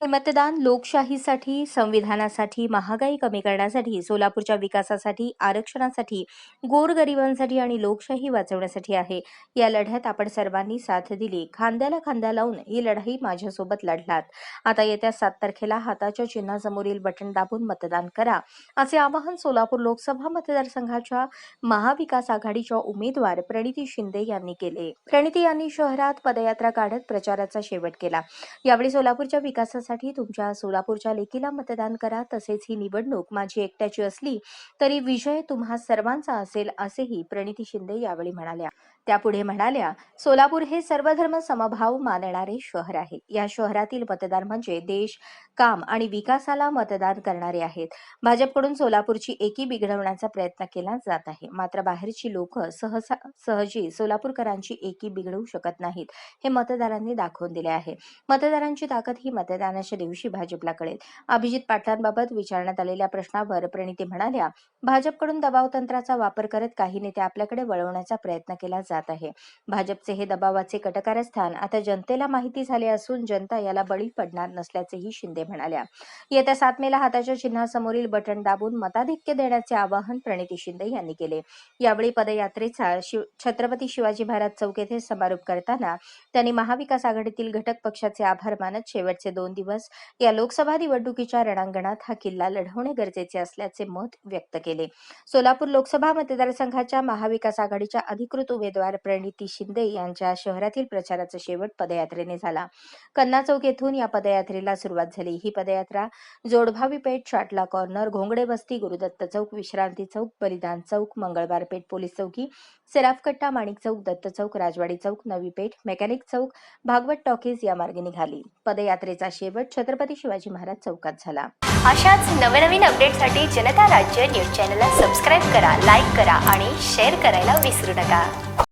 हे मतदान लोकशाहीसाठी संविधानासाठी महागाई कमी करण्यासाठी सोलापूरच्या विकासासाठी आरक्षणासाठी गोरगरिबांसाठी आणि लोकशाही वाचवण्यासाठी आहे. या लढ्यात आपण सर्वांनी साथ दिली. खांद्याला खांदा लावून ही लढाई माझ्यासोबत लढलात. आता येत्या सात तारखेला हाताच्या चिन्हासमोरील बटन दाबून मतदान करा. असे आवाहन सोलापूर लोकसभा मतदारसंघाच्या महाविकास आघाडीच्या उमेदवार प्रणिती शिंदे यांनी केले. प्रणिती यांनी शहरात पदयात्रा काढत प्रचाराचा शेवट केला. यावेळी सोलापूरच्या विकासासाठी तुमच्या सोलापूरच्या लेकीला मतदान करा. तसेच ही निवडणूक माझी एकट्याची असली तरी विजय तुम्हा सर्वांचा असेल असेही प्रणिती शिंदे यावेळी म्हणाल्या. त्या पुढे म्हणाल्या सोलापूर हे सर्वधर्म समभाव मानणारे शहर आहे. या शहरातील मतदार म्हणजे देश काम आणि विकासाला मतदान करणारे आहेत. भाजपकडून सोलापूरची एकी बिघडवण्याचा प्रयत्न केला जात आहे. मात्र बाहेरची लोक सहसा सहजी सोलापूरकरांची एकी बिघडवू शकत नाहीत हे मतदारांनी दाखवून दिले आहे. मतदारांची ताकद ही मतदानाच्या दिवशी भाजपला कळेल. अभिजित पाटलांबाबत विचारण्यात आलेल्या प्रश्नावर प्रणिती म्हणाल्या भाजपकडून दबाव तंत्राचा वापर करत काही नेते आपल्याकडे वळवण्याचा प्रयत्न केला जात आहे. भाजपचे हे दबावाचे कटकारस्थान आता जनतेला माहिती झाले असून जनता याला बळी पडणार नसल्याचेही शिंदे म्हणाल्या. येत्या सात मेला हाताच्या चिन्हासमोरील बटन दाबून मताधिक्य देण्याचे आवाहन प्रणिती शिंदे यांनी केले. यावेळी पदयात्रेचा शिव छत्रपती शिवाजी महाराज चौक येथे समारोप करताना त्यांनी महाविकास आघाडीतील घटक पक्षाचे आभार मानत शेवटचे दोन दिवस या लोकसभा निवडणुकीच्या रणांगणात हा किल्ला लढवणे गरजेचे असल्याचे मत व्यक्त केले. सोलापूर लोकसभा मतदारसंघाच्या महाविकास आघाडीच्या अधिकृत उमेदवार उमेदवार प्रणिती शिंदे यांच्या शहरातील प्रचाराचा शेवट पदयात्रेने झाला. कन्ना चौक येथून या पदयात्रेला सुरुवात झाली. ही पदयात्रा जोडभावी पेठ चाटला कॉर्नर घोंगडे बस्ती गुरुदत्त चौक विश्रांती चौक बलिदान चौक मंगळवार पेठ पोलीस चौकी सेराफ कट्टा माणिक चौक दत्त चौक राजवाडी चौक नवी पेठ मेकॅनिक चौक भागवत टॉकीज या मार्गे निघाली. पदयात्रेचा शेवट छत्रपती शिवाजी महाराज चौकात झाला. अशाच नवनवीन अपडेटसाठी जनता राज्य न्यूज चॅनलला सबस्क्राईब करा लाईक करा आणि शेअर करायला विसरू नका.